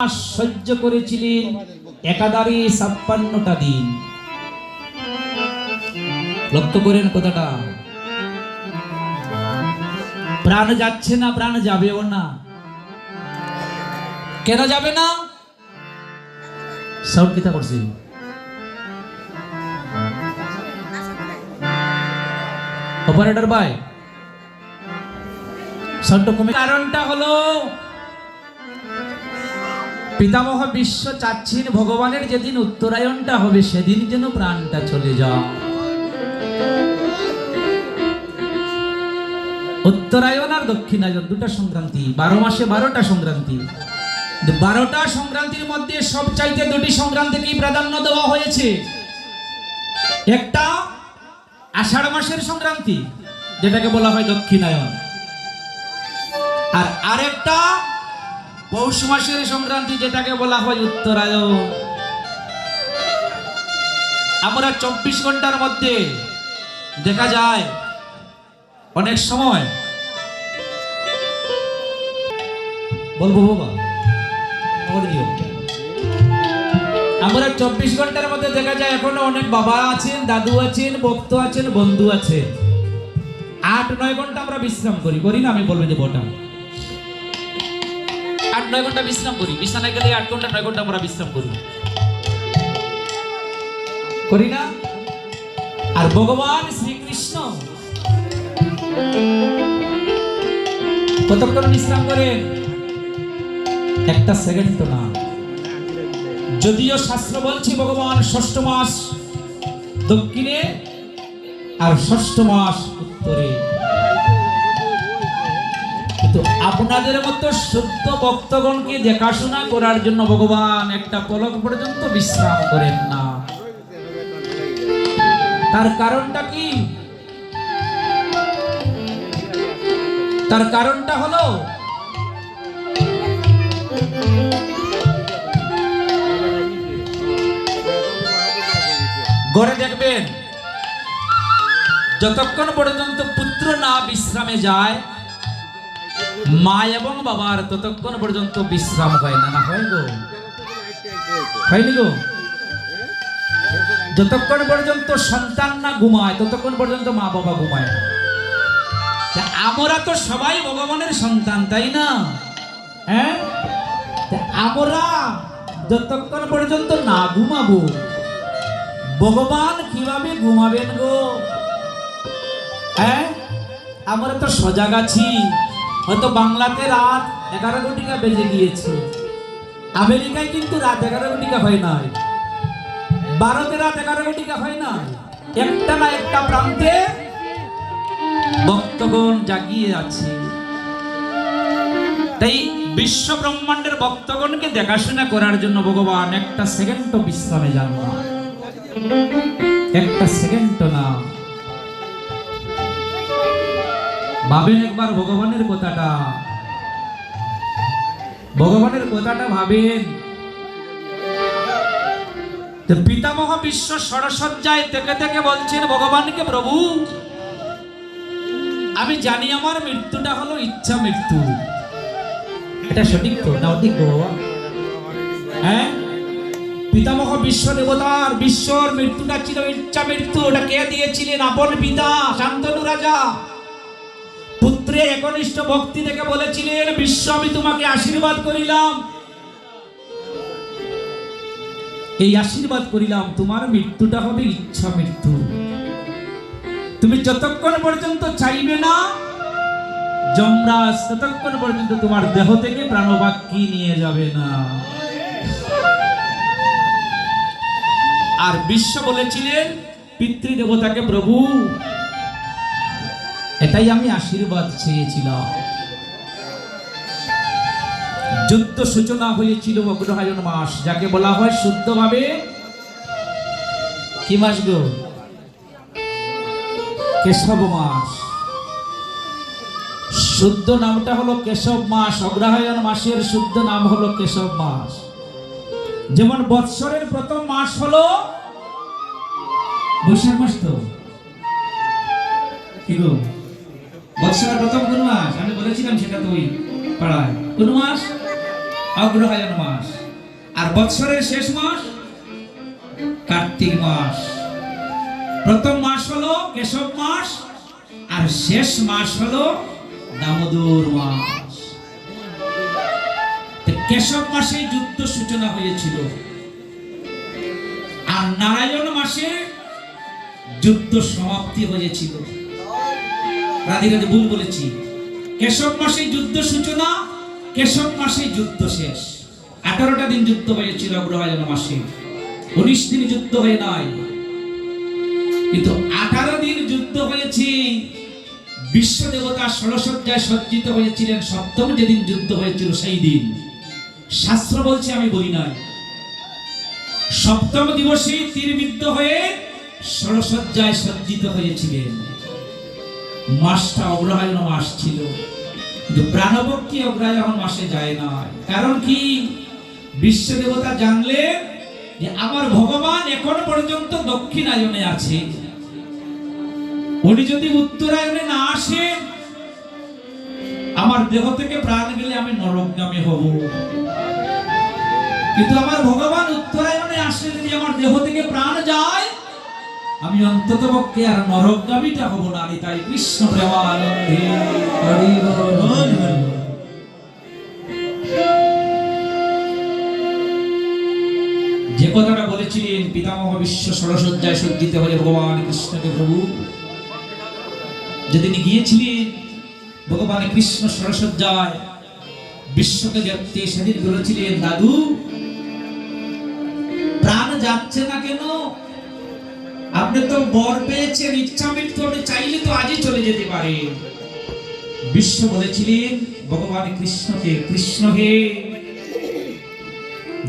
সহ্য করেছিলেন একাধারে ছাপ্পান্নটা দিন। লক্ষ্য করেন কথাটা। প্রাণ যাচ্ছে না, প্রাণ যাবেও না। কেন যাবে না? সাউন্ড কিতা করছি অপারেটর ভাই সাউন্ড কমে কারণটা হলো পিতামহ বিশ্ব চাচ্ছেন ভগবানের যেদিন উত্তরায়ণটা হবে, সেদিন যেন প্রাণটা চলে যাও উত্তরায়ণ আর দক্ষিণায়ন দুটা সংক্রান্তি, বারো মাসে বারোটা সংক্রান্তি। বারোটা সংক্রান্তির মধ্যে সব চাইতে দুটি সংক্রান্তিকেই প্রাধান্য দেওয়া হয়েছে। একটা আষাঢ় মাসের সংক্রান্তি, যেটাকে বলা হয় দক্ষিণায়ন আর আরেকটা পৌষ মাসের সংক্রান্তি যেটাকে বলা হয় উত্তরায়ণ। আমরা চব্বিশ ঘণ্টার মধ্যে দেখা যায় অনেক সময়। বলব বাবা। আমরা চব্বিশ ঘণ্টার মধ্যে দেখা যায় এখনও অনেক বাবা আছেন, দাদু আছেন, ভক্ত আছেন, বন্ধু আছে আট, নয় ঘণ্টা আমরা বিশ্রাম করি। করি না? আমি বলব যে বটা আট নয় ঘণ্টা বিশ্রাম করি। বিছানায় গেলে আট ঘণ্টা, নয় ঘণ্টা আমরা বিশ্রাম করি। করি না? আর ভগবান শ্রীকৃষ্ণ কতক্ষণ বিশ্রাম করেন? একটা সেকেন্ড তো না। যদিও শাস্ত্র বলছে ভগবান ষষ্ঠ মাস দক্ষিণে আর ষষ্ঠ মাস উত্তরে। কিন্তু আপনাদের মতো শুদ্ধ ভক্তগণকে দেখাশোনা করার জন্য ভগবান একটা পলক পর্যন্ত বিশ্রাম করেন না। তার কারণটা কি? তার কারণটা হলো, গড়ে দেখবেন, যতক্ষণ পর্যন্ত পুত্র না বিশ্রামে যায় মা এবং বাবার ততক্ষণ পর্যন্ত বিশ্রাম হয় না না হয় গো। হয়নি গো? যতক্ষণ পর্যন্ত সন্তান না ঘুমায়, ততক্ষণ পর্যন্ত মা বাবা ঘুমায় আমরা তো সবাই ভগবানের সন্তান, তাই না? হ্যাঁ? আমরা যতক্ষণ পর্যন্ত না ঘুমাবো, ভগবান কীভাবে ঘুমাবেন গো? হ্যাঁ? আমরা তো সজাগ আছি। হয়তো বাংলাতে রাত এগারো ঘটিকা বেজে গিয়েছে। আমেরিকায় কিন্তু রাত এগারো ঘটিকা হয় নাই। ভারতে রাত এগারো ঘটিকা হয় না একটা না একটা প্রান্তে ভক্তগণ জাগিয়ে আছে। তাই বিশ্ব ব্রহ্মাণ্ডের ভক্তগণকে দেখাশোনা করার জন্য ভগবান একটা সেকেন্ড বিশ্রামে যান না। একটা সেকেন্ড না। ভাবেন একবার ভগবানের কথাটা। ভগবানের কথাটা ভাবেন। পিতামহ বিশ্ব সরসজ্জায় থেকে থেকে বলছেন, ভগবানকে প্রভু, আমি জানি আমার মৃত্যুটা হলো ইচ্ছা মৃত্যু। এটা সঠিক তো? না অধিক বাবা? হ্যাঁ? পিতামহ বিশ্ব দেবতার বিশ্বর মৃত্যুটা ছিল ইচ্ছা মৃত্যু। ওটা কে দিয়েছিলেন? আপন পিতা, শান্তনু রাজা। পুত্রে একনিষ্ঠ ভক্তি থেকে বলেছিলেন, বিশ্ব, আমি তোমাকে আশীর্বাদ করিলাম। এই আশীর্বাদ করিলাম, তোমার মৃত্যুটা হবে ইচ্ছা মৃত্যু। তুমি যতক্ষণ পর্যন্ত চাইবে না, যমরাজ ততক্ষণ পর্যন্ত তোমার দেহ থেকে প্রাণবাক্যি নিয়ে যাবে না। আর বিশ্ব বলেছিলেন, পিতৃদেবতাকে প্রভু এটাই আমি আশীর্বাদ চেয়েছিলাম। যুদ্ধ সূচনা হয়েছিল অগ্রহায়ণ মাস, যাকে বলা হয় শুদ্ধভাবে কি মাস গো? কেশব মাস। শুদ্ধ নামটা হলো কেশব মাস, অগ্রহায়ণ মাসের শুদ্ধ নাম হলো কেশব মাস। যেমন বৎসরের প্রথম মাস হলো বৈশাখ মাস তো? কি গো? বৎসরের প্রথম কোন মাস আমি বলেছিলাম সেটা তো ওই পাড়ায়। কোন মাস অগ্রহায়ণ মাস। আর বৎসরের শেষ মাস? কার্তিক মাস। প্রথম মাস হলো কেশব মাস, আর শেষ মাস হলো দামোদর মাস। কেশব মাসে যুদ্ধ সূচনা হয়েছিল। আর নারায়ণ মাসে যুদ্ধ সমাপ্তি হয়েছিল। রাধিকাতে ভুল বলেছি। কেশব মাসে যুদ্ধ সূচনা, কেশব মাসে যুদ্ধ শেষ। আঠারোটা দিন যুদ্ধ হয়েছিল অগ্রহায়ণ মাসে। উনিশ দিন যুদ্ধ হয়ে নাই। কিন্তু আঠারো দিন যুদ্ধ হয়েছে। বিশ্ব দেবতা ষোলশয্যায় সজ্জিত হয়েছিলেন। সপ্তম যেদিন যুদ্ধ হয়েছিল সেই দিন। শাস্ত্র বলছে, আমি বলি নাই। সপ্তম দিবসে তীরবিদ্ধ হয়ে ষোলশয্যায় সজ্জিত হয়েছিলেন। মাসটা অগ্রহায়ণ মাস ছিল। কিন্তু প্রাণভক্তি অগ্রহায়ণ মাসে যায় না। কারণ কি? বিশ্ব দেবতা জানলে যে আমার ভগবান এখন পর্যন্ত দক্ষিণায়নে আছে। উনি যদি উত্তরায়ণে না আসে আমার দেহ থেকে প্রাণ গেলে আমি নরকগামী হব। কিন্তু আমার ভগবান উত্তরায়ণে আসলে যদি আমার দেহ থেকে প্রাণ যায় আমি অন্তত পক্ষে আর নরকগামীটা হব না আমি তাই কৃষ্ণ প্রেমানন্দে। যে কথাটা বলেছিলেন পিতামহ বিশ্ব সরসজ্জায় সজ্জিত হয়ে ভগবান কৃষ্ণকে প্রভু যেদিন গিয়েছিলেন ভগবান কৃষ্ণ সরসজ্জায় বিশ্বকে দেখতে সেদিন বলেছিলেন দাদু প্রাণ যাচ্ছে না কেন? আপনি তো বর পেয়েছেন, ইচ্ছা মৃত্যু আপনি চাইলে তো আজই চলে যেতে পারে বিশ্ব বলেছিলেন, ভগবান কৃষ্ণকে, কৃষ্ণ হে।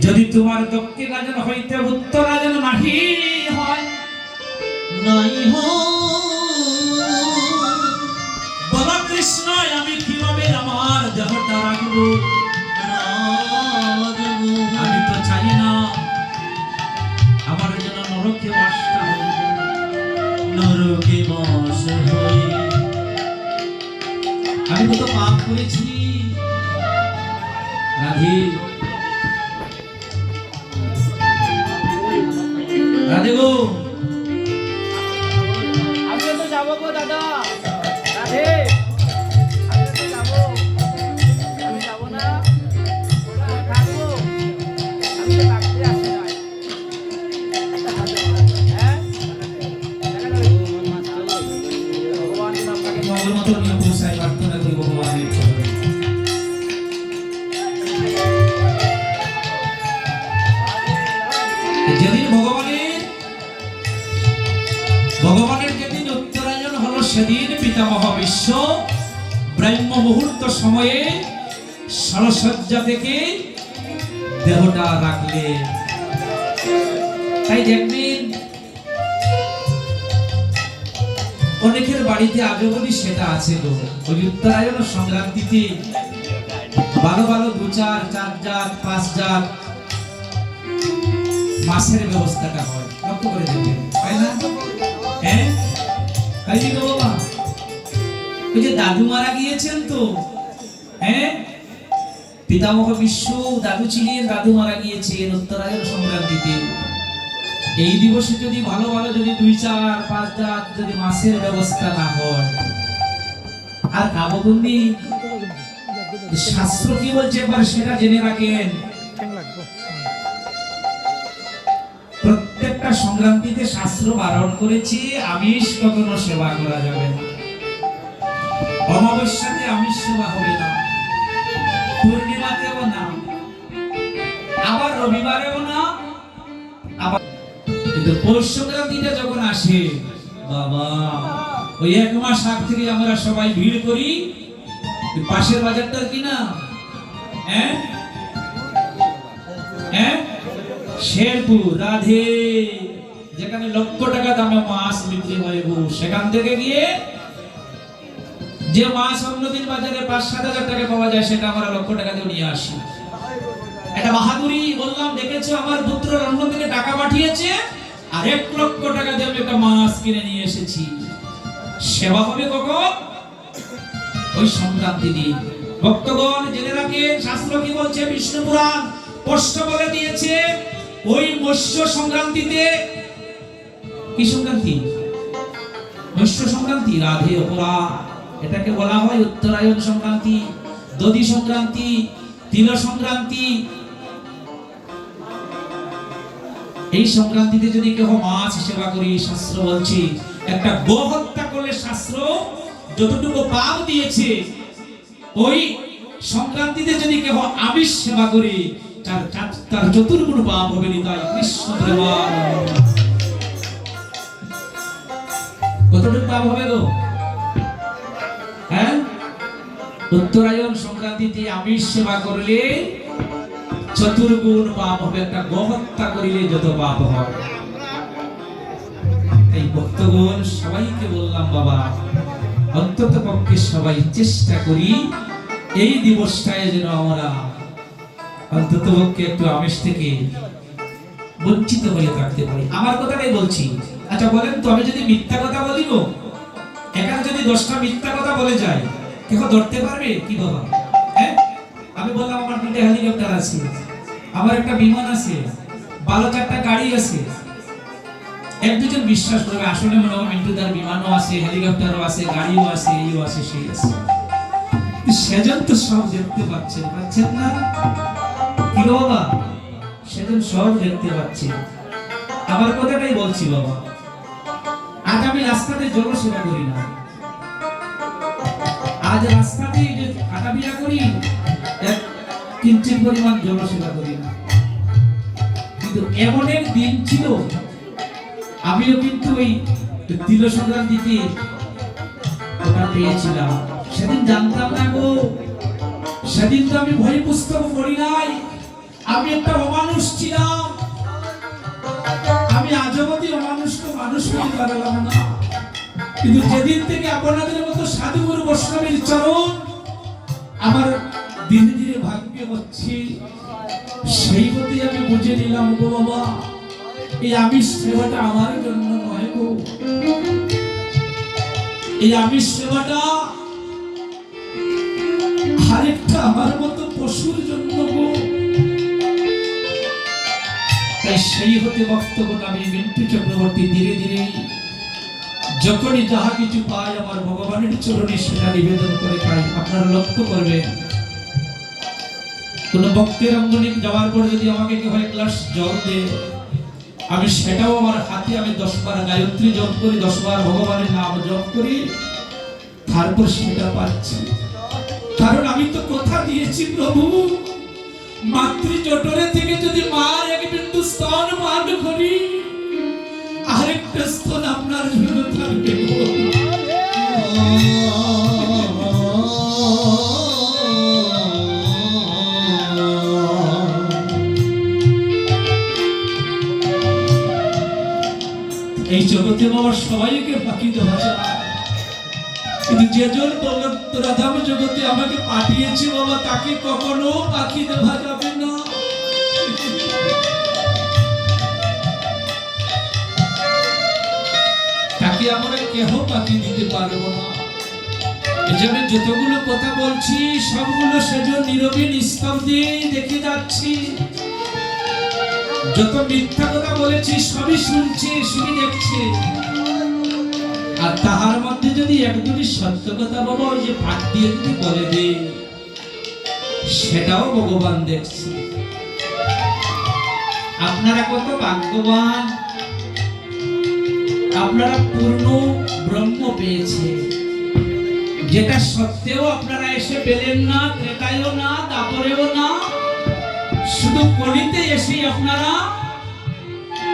যদি তোমার দক্ষিণ রাজন হইতে উত্তর রাজন নাহি হয়, নাই বলো কৃষ্ণ আমি কীভাবে আমার দেহটা রাখব? প্রার্থনা করি ভগবানের চরণে। যেদিন ভগবানের ভগবানের সেদিন পিতামহ বিশ্ব ব্রাহ্ম মুহূর্ত সময়ে সরসজ্জা থেকে দেহটা রাখলে। তাই দেখবেন, অনেকের বাড়িতে আজও বলি সেটা আছে গো। ওই উত্তরায়ণ সংক্রান্তিতে ভালো ভালো দু চার চার জাত, পাঁচ জাত মাছের ব্যবস্থাটা হয়। লক্ষ্য করে দেখবেন হয় না? হ্যাঁ? তাই দাদু মারা গিয়েছেন তো। হ্যাঁ? পিতামহ বিশ্ব দাদু ছিলেন, দাদু মারা গিয়েছেন উত্তরায়ণ সংক্রান্তিতে। এই দিবসে যদি ভালো ভালো যদি দুই, চার, পাঁচ জাত যদি মাছের ব্যবস্থা না হয়। আর কাববন্দি শাস্ত্র কি বলছে একবার সেটা জেনে রাখেন। সংক্রান্তিতে শাস্ত্র বারণ করেছি, আমিষ কখনো সেবা করা যাবে না। অমাবস্যাতে আমিষ সেবা হবে না, পূর্ণিমাতেও না, আবার রবিবারেও না, আবার কিন্তু পৌষ সংক্রান্তিটা যখন আসে, বাবা, ওই এক মাস আগ থেকে আমরা সবাই ভিড় করি পাশের বাজারটার কি না হ্যাঁ? হ্যাঁ? শেরপুর, রাধে। যেখানে লক্ষ টাকা দামে মাছ বিক্রি হয় গো, সেখান থেকে গিয়ে যে মাছ অন্যদিন বাজারে পাঁচ, সাত হাজার টাকা পাওয়া যায়, সেটা আমরা লক্ষ টাকা দিয়ে নিয়ে আসি। একটা বাহাদুরি বললাম, দেখেছ? আমার পুত্র লন্ডন থেকে টাকা পাঠিয়েছে, আর এক লক্ষ টাকা দিয়ে আমি একটা মাছ কিনে নিয়ে এসেছি। সেবা হবে কখন? ওই সংক্রান্তি দিন। ভক্তগণ, জেনে রাখেন, শাস্ত্র কি বলছে? বিষ্ণু পুরাণ স্পষ্ট বলে দিয়েছে, ওই মৎস্য সংক্রান্তিতে কি সংক্রান্তি? মৎস্য সংক্রান্তি, রাধে অপরা এটাকে বলা হয় উত্তরায়ণ সংক্রান্তি সংক্রান্তি, তিল সংক্রান্তি। এই সংক্রান্তিতে যদি মাছ সেবা করি, শাস্ত্র একটা গো হত্যা করলে শাস্ত্র যতটুকু পাপ দিয়েছে, ওই সংক্রান্তিতে যদি কেউ আমিষ সেবা করে, তার তার- তার চতুর্গুণ পাপ হবে নিতাই কৃষ্ণ প্রেমানন্দ। কতটুকু পাপ হবে গো? হ্যাঁ? উত্তরায়ণ সংক্রান্তিতে আমিষ সেবা করলে চতুর্গুণ পাপ হবে, একটা গহত্যা করিলে যত পাপ হয়। এই ভক্তগণ, সবাইকে বললাম, বাবা, অন্তত পক্ষে সবাই চেষ্টা করি, এই দিবসটায় যেন আমরা অন্তত পক্ষে একটু আমিষ থেকে বঞ্চিত হয়ে থাকতে পারি। আমার কথাটাই বলছি। আচ্ছা বলেন তো আমি যদি মিথ্যা কথা বলি গো এখানে যদি দশটা মিথ্যা কথা বলে যায়, কেউ ধরতে পারবে? কি বাবা? হ্যাঁ? আমি বললাম, আমার দুটো হেলিকপ্টার আছে। আমার একটা বিমান আছে। ভালো চারটা গাড়ি আছে। এক দুজন বিশ্বাস করবে, আসলে মনে হয় মিন্টু তার বিমানও আছে হেলিকপ্টারও আছে, গাড়িও আছে এইও আছে, সেই আছে। সেজন তো সব দেখতে পাচ্ছেন পাচ্ছেন না? কি বাবা? সেজন সব দেখতে পাচ্ছে আমার কথাটাই বলছি বাবা। আজ আমি রাস্তাতে জনসেবা করি না। আজ রাস্তাতে যে হাঁটাফেরা করি, এক কিঞ্চিত পরিমাণ জনসেবা করি না। কিন্তু এমন এক দিন ছিল, আমিও কিন্তু ওই তিল সংক্রান্তিতে ওটা পেয়েছিলাম। সেদিন জানতাম না গো, সেদিন তো আমি বই পুস্তক পড়ি নাই, আমি একটা অমানুষ ছিলাম। আমি আজবতী অমানুষকে মানুষ না কিন্তু যেদিন থেকে আপনাদের মতো সাধুগুরু বৈষ্ণবের চরণ, আমার ভাগ্যে হচ্ছে, সেই আমি বুঝে নিলাম গো বাবা, এই আমিষ সেবাটা আমার জন্য নয় গো। এই আমিষ সেবাটা আরেকটা আমার মতো পশুর জন্য গো। তাই সেই হতে বক্তব্য আমি মিন্টু চক্রবর্তী ধীরে ধীরে যখনই যাহা কিছু পাই আমার ভগবানের চরণে সেটা নিবেদন করে পাই আপনারা লক্ষ্য করবেন, কোন ভক্তের অঙ্গনে যাওয়ার পর যদি আমাকে কেউ এক গ্লাস জল দেয়, আমি সেটাও আমার হাতে আমি দশ বার গায়ত্রী জপ করি দশ বার ভগবানের নাম জপ করি, তারপর সেটা পাচ্ছি। কারণ আমি তো কথা দিয়েছি প্রভু। মাতৃ জটরে থেকে যদি মার এক বিন্দু স্তন মান করি, আরেকটা স্তন আপনার জন্য থাকবে। এই জগতে বাবা সবাইকে ফাঁকি দেওয়া যায় কিন্তু যেজন বললেন রাধাম জগতে আমাকে পাঠিয়েছে বাবা তাকে কখনো পাখি দেওয়া যাবে না। তাকে আমরা কেহ পাখি দিতে পারব না। এজন্য যতগুলো কথা বলছি, সবগুলো সেজন নীরবে নিস্তব্ধে দেখে যাচ্ছি। যত মিথ্যা কথা বলেছি, সবই শুনছে, শুনে দেখছে। আর তাহার মধ্যে যদি এক দুটি সত্য কথা ওই যে পাঠ দিয়ে যদি বলে দে, সেটাও ভগবান দেখছে। আপনারা কত ভাগ্যবান! আপনারা পূর্ণ ব্রহ্ম পেয়েছে। যেটা সত্ত্বেও আপনারা এসে পেলেন না ত্রেতায়ও না, তারপরেও না, শুধু কলিতে এসে আপনারা